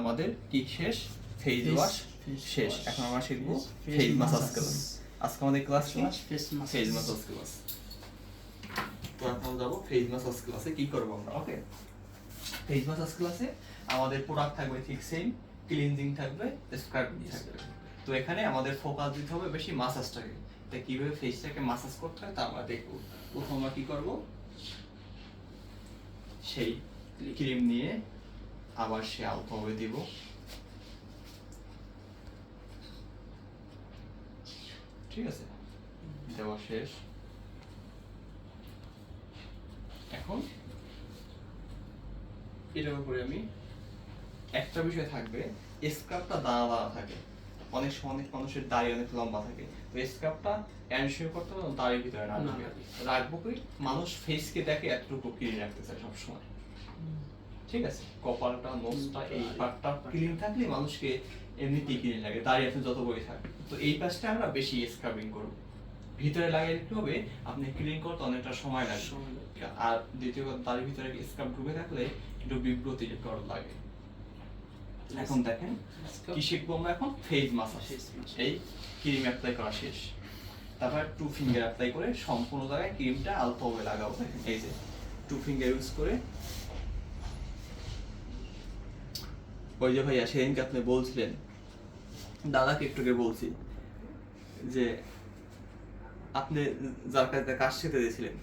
আমাদের কি শেষ? ফেজ ওয়াশ শেষ। এখন আমরা শিখব ফেজ মাসাজ. ক্লাস আজকে আমাদের ক্লাস কি? Face massage. ক্লাস। তো এখন যাব ফেজ মাসাজ ক্লাসে কি করব আমরা? ওকে। ফেজ মাসাজ ক্লাসে আমাদের প্রোডাক্ট থাকবে ঠিক সেম ক্লিনজিং থাকবে স্ক্রাবিং থাকবে। তো এখানে আমাদের ফোকাস দিতে হবে বেশি মাসাজটাকে তো কীভাবে ফেসটাকে মাসাজ করতে হয় তা আমরা দেখব। প্রথম আমরা কি করব? সেই ক্রিম নিয়ে আবার সে আলতোভাবে দিব। ঠিক আছে? দেওয়া শেষ। এখন এটার উপরে আমি একটা বিষয় থাকবে স্ক্রাবটা দাঁড়া দানা থাকে। অনেক অনেক মানুষের দাড়ি অনেক লম্বা থাকে। তো স্ক্রাবটা এনশিওর করতে হবে দাড়ির ভিতরে না। রাখব কি? মানুষ ফেসকে দেখে এতটুকু ক্লিন রাখতে চায় সবসময়। ঠিক আছে কপালটা নোজটা এই পার্টটা ক্লিন থাকলে মানুষকে এমনিতেই ক্লিন লাগে দাড়ি আপনি যত বই থাকে। তো এই পাশটা আমরা বেশি স্ক্রাবিং করব। ভিতরে লাগিয়ে দিতে হবে আপনি ক্লিন করতে অনেকটা সময় লাগে। আর দ্বিতীয় কথা দাড়ির ভিতরে স্ক্রাব ঢুকে থাকলে একটু বিব্রতি কর লাগে। এখন দেখেন কি শিখব আমরা এখন? ফেজ মাসাজ এই ক্রিম অ্যাপ্লাই করা শেষ। তারপর টু ফিঙ্গার অ্যাপ্লাই করে সম্পূর্ণ জায়গায় ক্রিমটা আলতোভাবে লাগাবো। দেখেন এই যে টু ফিঙ্গার ইউজ করে ওই যে ভাইয়া সেদিনকে আপনি বলছিলেন দাদাকে একটু আগে বলছি যে আপনি যার কাছে কাজ শিখতে দিয়েছিলেন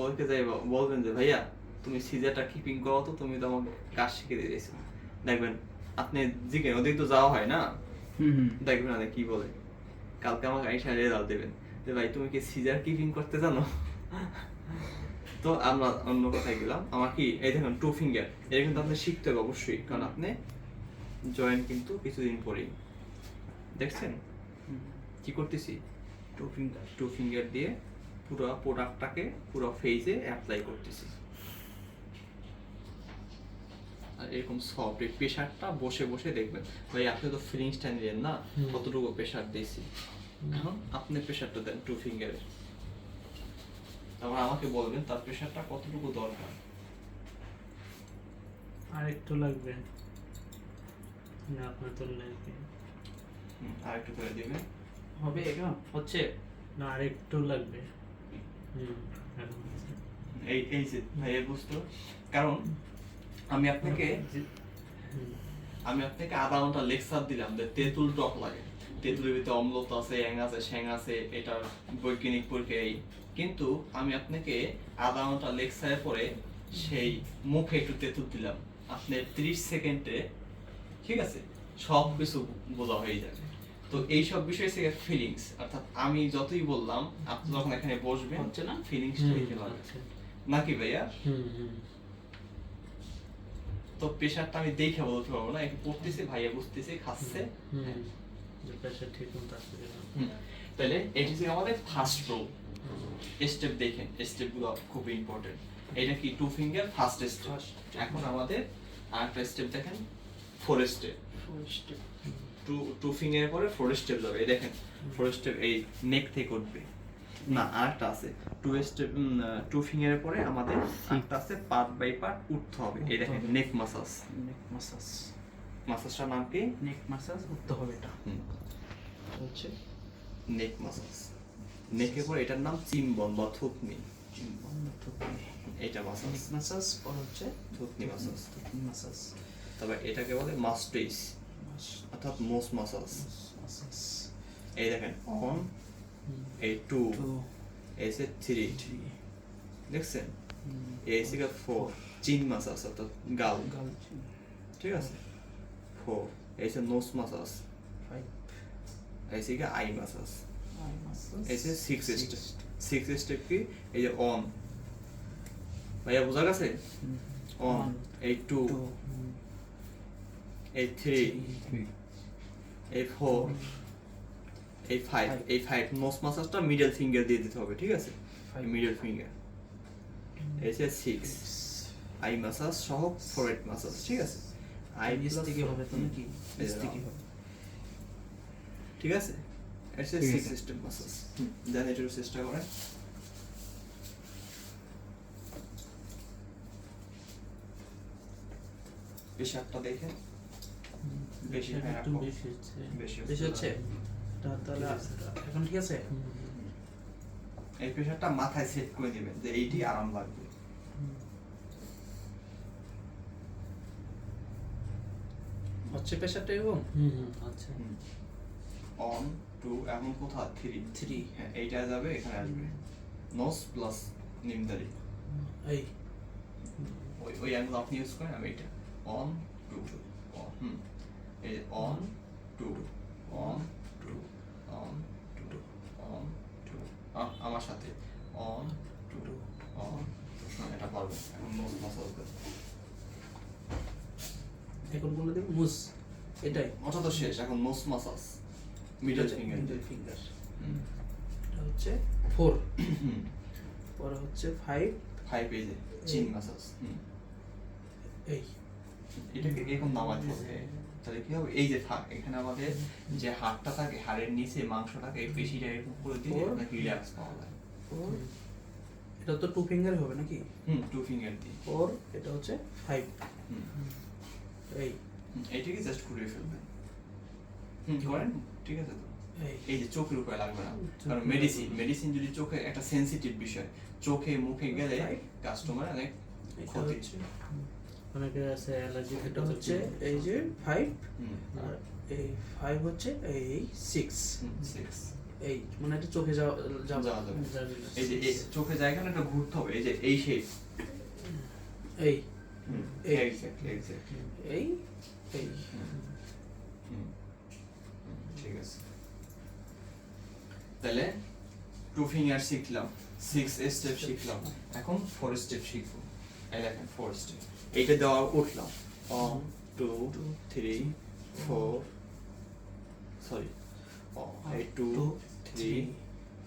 ওকে যাই বলবেন যে ভাইয়া তুমি সিজারটা কিপিং করো তো তুমি তো আমাকে কাজ শিখে দিয়েছ। দেখবেন আপনি জিজ্ঞেস ওদিকে তো যাওয়া হয় না? দেখবেন না কি বলে। কালকে আমাকে আইসা রেজাল্ট দেবেন। যে ভাই তুমি কি সিজার কিপিং করতে জানো? তো আমরা অন্য কথায় গেলাম। আমার কি এই দেখুন টু ফিঙ্গার এটা কিন্তু আপনি শিখতে হবে অবশ্যই। কারণ আপনি জয়েন কিন্তু কিছুদিন পরেই। দেখছেন? কি করতেছি? টু ফিঙ্গার টু ফিঙ্গার দিয়ে পুরো প্রোডাক্টটাকে পুরো ফেজে অ্যাপ্লাই করতেছি। আর এরকম সফট এই প্রেশারটা বসে বসে দেখবেন। ভাই আপনি তো ফিলিংসটা নিলেন না? কতটুকু প্রেশার দিয়েছি? এখন আপনি প্রেশারটা দেন টু ফিঙ্গারে তারপর আমাকে বলবেন তার প্রেশারটা কতটুকু দরকার? আর একটু লাগবে। না আপনার তো লাগবে আর একটু করে দিবেন। হবে এখন হচ্ছে? না আর একটু লাগবে। হুম এই এই যে ভাইয়া বুঝতো কারণ আমি আপনাকে আমি আপনাকে আধা ঘণ্টা লেকচার দিলাম যে তেঁতুল টক লাগে। তেঁতুলের ভিতরে অম্লতা আছে অ্যাং আছে শ্যাং আছে এটার বৈজ্ঞানিক পরীক্ষা এই। কিন্তু আমি আপনাকে আধা ঘণ্টা লেকচারের পরে সেই মুখে একটু তেঁতুল দিলাম। আপনি ত্রিশ সেকেন্ডে ঠিক আছে? সব কিছু বোঝা হয়ে যাবে। তো এই সব বিষয় থেকে ফিলিংস অর্থাৎ আমি যতই বললাম আপনি যখন এখানে বসবেন হচ্ছে না? দিতে আচ্ছা। নাকি ভাইয়া? তো প্রেশারটা আমি দেখে বলতে পারব না একটু পড়তেছে ভাইয়া বুঝতেছে খাচ্ছে। যে প্রেশার ঠিক মতো আসছে তাহলে এটি ছিল আমাদের ফার্স্ট রো স্টেপ দেখেন স্টেপগুলো খুব ইম্পর্টেন্ট এটা কি টু ফিঙ্গার ফার্স্ট স্টেপ এখন আমাদের আরেকটা স্টেপ দেখেন। ফোর স্টেপ টু টু ফিঙ্গারের পরে ফোর স্টেপ যাবে এই দেখেন ফোর স্টেপ এই নেক থেকে উঠবে। না আরেকটা আছে। টু স্টেপ টু ফিঙ্গারের পরে আমাদের আরেকটা আছে পার্ট বাই পার্ট উঠতে হবে। এই দেখেন নেক মাসাজ। নেক মাসাজ। মাসাজটার নাম কি? নেক মাসাজ উঠতে হবে এটা। হচ্ছে? Neck massage. নেকের পরে এটার নাম চিম্বন বা থুতনি। বন্ধ থুতনি। এটা মাসাজ। নেক মাসাজ পর হচ্ছে থুতনি মাসাজ। থুতনি মাসাজ। তবে এটাকে বলে মাস্টেইস অর্থাৎ মোস মাসাজ এই দেখেন অন এই টু টু এই সে থ্রি দেখছেন এই সে ফোর চিন মাসাজ অর্থাৎ গাল। গাল ঠিক আছে? ফোর এই সে নোস মাসাজ ফাইভ এই সে আই মাসাজ আই মাসাজ এই সে সিক্স স্টেপ সিক্স স্টেপ কি? এই যে অন ভাইয়া বোঝা গেছে? অন এই টু টু এই থ্রি এই ফোর এই ফাইভ Five. এই ফাইভ নোস মাসাজটা মিডল ফিঙ্গার দিয়ে দিতে হবে ঠিক আছে. মিডল ফিঙ্গার এই যে সিক্স আই মাসাজ সহ ফোরহেড মাসাজ ঠিক আছে? আই থেকে হবে তো নাকি? নিচ থেকে হবে। ঠিক আছে? ঠিক সিক্স। স্টেপ মাসাজ দেন একটু চেষ্টা করেন প্রেশারটা দেখেন বেশি হ্যাঁ, একটু বেশি হচ্ছে। বেশি বেশি হচ্ছে তাহলে এখন ঠিক আছে? এই প্রেশারটা মাথায় সেট করে দিবেন যে এইটি আরাম লাগবে। হচ্ছে প্রেশারটা এরকম? হুম আচ্ছা অন টু এখন কোথায়? থ্রি থ্রি হ্যাঁ এইটা যাবে এখানে আসবে। নোস প্লাস নিমদারি এই। ওই ওই অ্যাঙ্গেল আপনি ইউজ করেন আমি এটা অন টু হুম। এই one two one two one two one two আমার সাথে। অন টু অন এটা পারব এখন নোস মাসাল এখন কোনটা দেব মুস। এটাই। ওটা তো শেষ। এখন nose massage middle finger middle finger এটা হচ্ছে ফোর পরে হচ্ছে ফাইভ ফাইভ পেজে চিন মাসাজ হুম। এই। এটাকে এরকম নামাতে হবে তাহলে কি হবে? এই যে থাক এখানে আমাদের যে হাড়টা থাকে হাড়ের নিচে মাংসটাকে এই পেশিটা এরকম করে দিলে. আপনাকে রিল্যাক্স পাওয়া যায়। এটা তো টু ফিঙ্গার হবে নাকি? হুম টু ফিঙ্গার দিয়ে। ফোর এটা হচ্ছে ফাইভ এই। এইটাকে জাস্ট ঘুরিয়ে ফেলবেন। হুম করেন? ঠিক আছে তো? এই। যে চোখের উপরে লাগবে না। কারণ মেডিসিন মেডিসিন যদি চোখে একটা সেনসিটিভ বিষয় চোখে মুখে গেলে কাস্টমার অনেক ক্ষতি। হচ্ছে অনেকে আছে অ্যালার্জি এটা হচ্ছে এই যে ফাইভ আর এই ফাইভ হচ্ছে এই সিক্স সিক্স এই মানে এটা চোখে যাওয়া যাওয়া যাওয়া যাবে। এই যে চোখে জায়গা না এটা ঘুরতে হবে। এই যে এই শেপ এই। এই। এই এই। ঠিক আছে। তাহলে টু ফিঙ্গার শিখলাম সিক্স স্টেপ শিখলাম। এখন ফোর স্টেপ শিখব। এই দেখেন ফোর স্টেপ এইটা দেওয়া উঠলাম one two three four sorry এই two three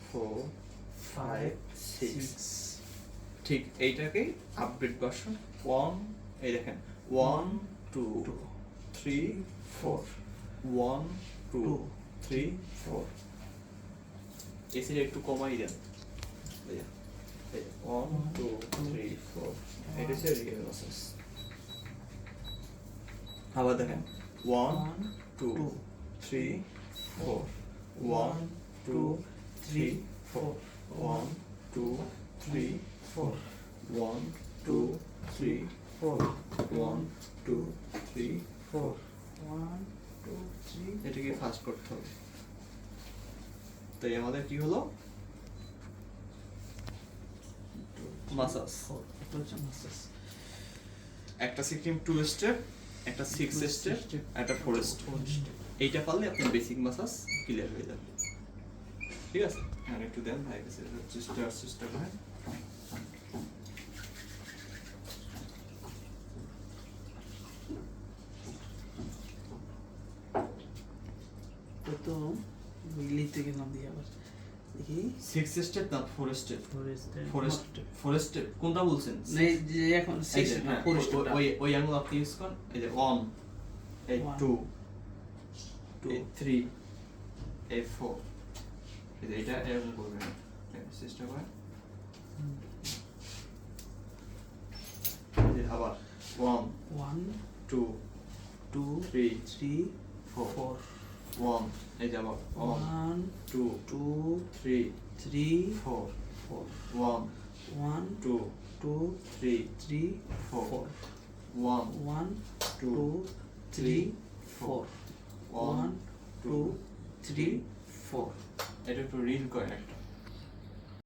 four five six ঠিক এইটাকে আপডেট ভার্সন ওয়ান এই দেখেন one two three four one two three four এসিটা একটু কমাই দেন। ওয়ান টু এটা হচ্ছে রিয়েল প্রসেস আবার দেখেন। One two three four one two three four one two three four one two three four one two three four one two three এটাকে fast করতে হবে। তাই আমাদের কি হলো? মাসাজ এটা হচ্ছে মাসাজ একটা সিকিম টু স্টেপ একটা সিক্স স্টেপ একটা ফোর স্টেপ এইটা পারলে আপনার বেসিক মাসাজ ক্লিয়ার হয়ে যাবে। ঠিক আছে? হ্যাঁ একটু দেন ভাই কাছে সিস্টার সিস্টার ভাই। তো তো লিখতে গেলাম দিয়ে আবার। দেখি সিক্স স্টেপ না four step four step four step কোনটা বলছেন? এই যে এখন সিক্স না হ্যাঁ, ফোর ওই- ওই ওই আঙুল আপনি ইউজ করেন। এই যে ওয়ান এই One, টু থ্রি এই ফোর এই এটা এরকম করবেন। চেষ্টা করেন আবার। One one two two three three four one এই যে আবার one two two three three four four one one two two three three four one one two three four one one two three four এটা একটু reel করে একটা